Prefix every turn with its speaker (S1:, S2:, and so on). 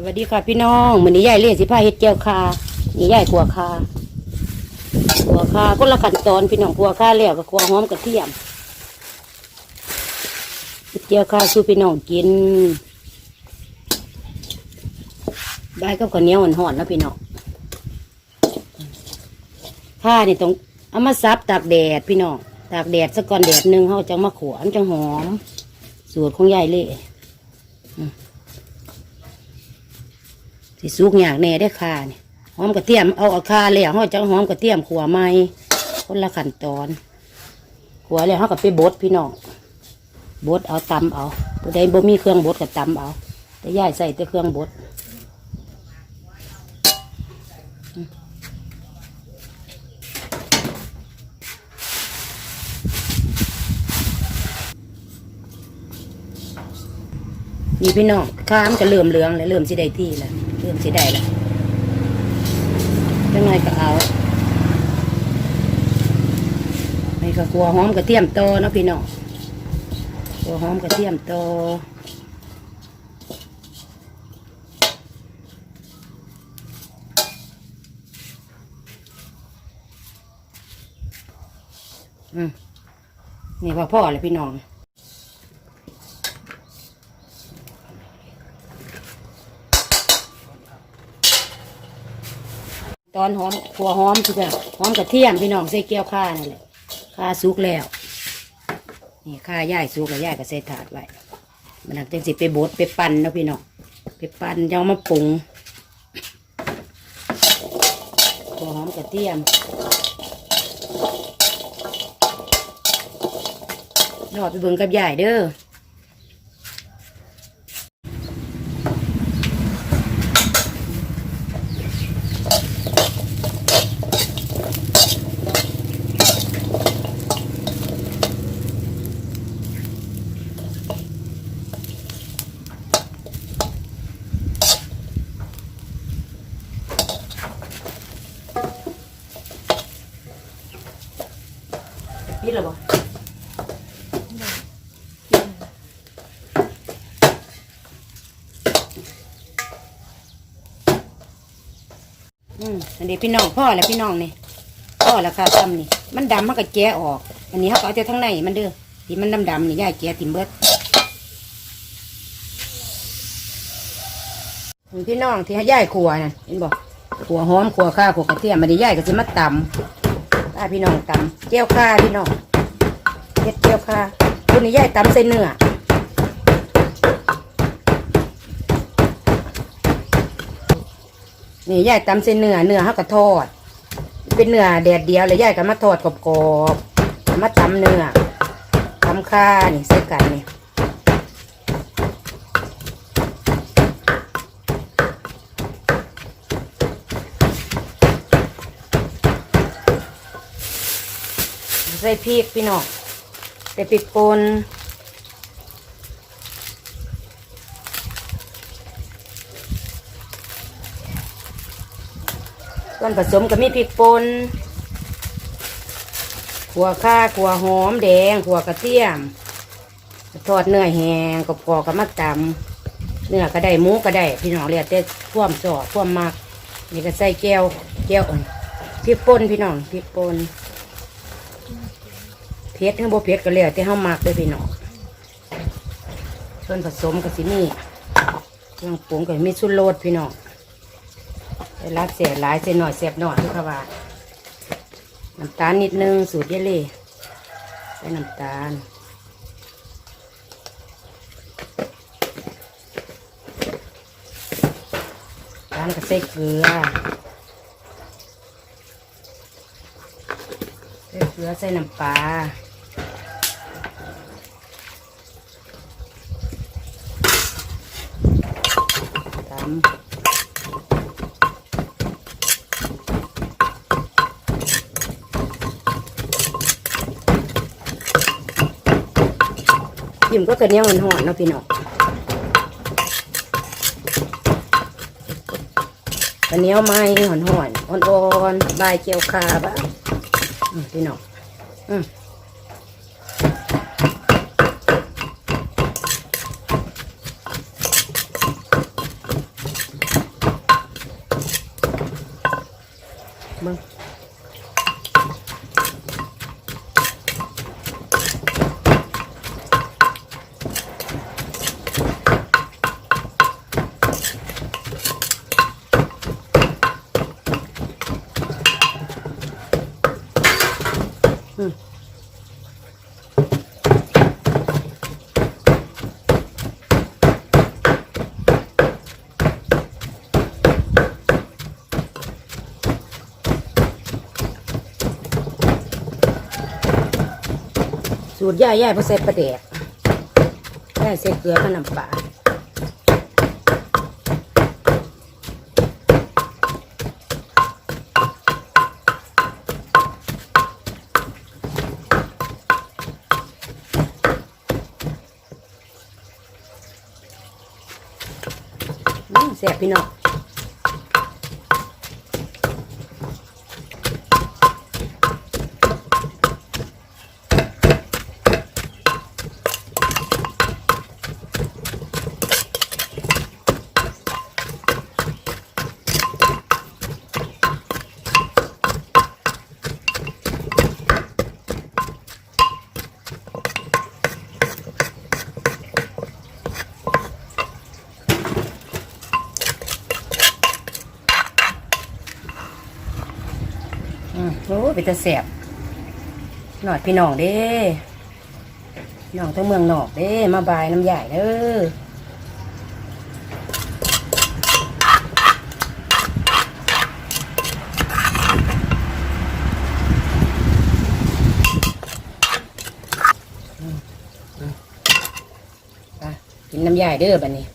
S1: สวัสดีค่ะพี่น้องมื้อนี้ยายเลี้ยสิพาเฮ็ดเจียวคานี่ยายขัวคาขัวคาคนละขั้นตอนพี่น้องขัวคาแล้วก็ขัวหอมกระเทียมเฮ็ดเจียวคาสู่พี่น้องกิน ได้กับข้าวเหนียวห่อนๆแล้วพี่น้องข้านี่ต้องเอามาซับตากแดดพี่น้องตากแดดสักก่อนแดดหนึ่งเขาจังมาขัวมันจังหอม สูตรของยายเล่ สิสุกอยากแน่ได้ค่ะนี่หอมกระเทียมเอาอาคาแล้วเขาจะหอมกระเทียมขัวไม้คนละขั้นตอนขัวแล้วเขาก็ไปบดพี่น้องบดเอาตำเอาผู้ใดบ่มีเครื่องบดก็ตำเอา แต่ย่ายใส่แต่เครื่องบดนี่พี่น้องข้ามก็เริ่มเหลืองแล้วเริ่มสิได้ที่แล้ว เริ่มสิได้ล้วจังไงก็เอาไปก็ขัวหอมกระเทียมโตเนาะพี่น้องขัวหอมกระเทียมโตอืมนี่ว่าพ่อเลยพี่น้อง ตอนหอมขัวหอมคือแบบหอมกระเทียมพี่น้องใส่เกี๊ยวข่านั่นแหละข่าสุกแล้ว นี่ข่าย่ายสุกแล้วย่ายก็ใส่ถาดไว้มันนักจังสิไปบดไปปั่นเนาะพี่น้องไปปั่นยังมาปรุงขัวหอมกระเทียมรอไปเบิ่งกับยายเด้อ อืมอันนี้พี่น้องพ่อแล้วพี่น้องนี่พ่อแล้วค่ะซ้ำนี่ มันดำมันก็แกะออก อันนี้เขาก็เอาแต่ทั้งในมันเด้อที่มันดำดำๆนี่ย่ายแกะติมเบิดนี่พี่น้องที่ให้ย่ายขัวน่ะเห็นบอกขัวหอมขัวข้าขัวกระเทียมมันได้ย่ายก็จะมาตำถ้าพี่น้องตำเจียวข้าพี่น้องเฮ็ดเจียวข้าตัวนี้ย่ายตำใส่เนื้อ นี่ยายตำเส้นเนื้อเนื้อเขาก็ทอด เป็นเนื้อแดดเดียวเลยยายก็มาทอดกรอบๆมาตำเนื้อตำข้านี่ใส่กันนี่ใส่พริกพี่น้องใส่พริกป่น ส่วนผสมก็มีพริกป่นขัวข่าขัวหอมแดงขัวกระเทียมทอดเนื้อแห้งก็พอกับมาตำเนื้อก็ได้หมูก็ได้ พี่น้องเรียกแต่ท่วมสอดท่วมมักนี่ก็ใส่แก้วแก้วอ่อนพริกป่นพี่น้องพริกป่นเผ็ดทั้งบ่เผ็ดก็แล้วแต่เฮามักเลยพี่น้องส่วนผสมก็สิมีเครื่องปรุงก็มีสุรสพี่น้อง เวลาเสียหลายเสียหน่อยเสียบหน่อยทุกค่ะว่าน้ำตาลนิดนึงสูตรเยลลี่ใส่น้ำตาลตาลก็ใส่เกลือใส่เกลือใส่น้ำปลาตำ ยิ่มก็กระเนี้ยหอนๆเนาะพี่น้องกระเนี้ยไม้หอนๆอนอ่อนอ่อนใบเกียวคาบ้าพี่น้องอืมเบิ่ง สูตรย่ายย่ายพอใส่ปลาแดกย่ายใส่เกลือกับน้ำปลา แสบพี่น้องอืมโอ้ เป็นตาแซ่บหน่อดพี่น้องเด้น้องทั้งเมืองนอกเด้มาบายน้ำใหญ่เด้ออืมอืมไปกินน้ำใหญ่เด้อบัดนี้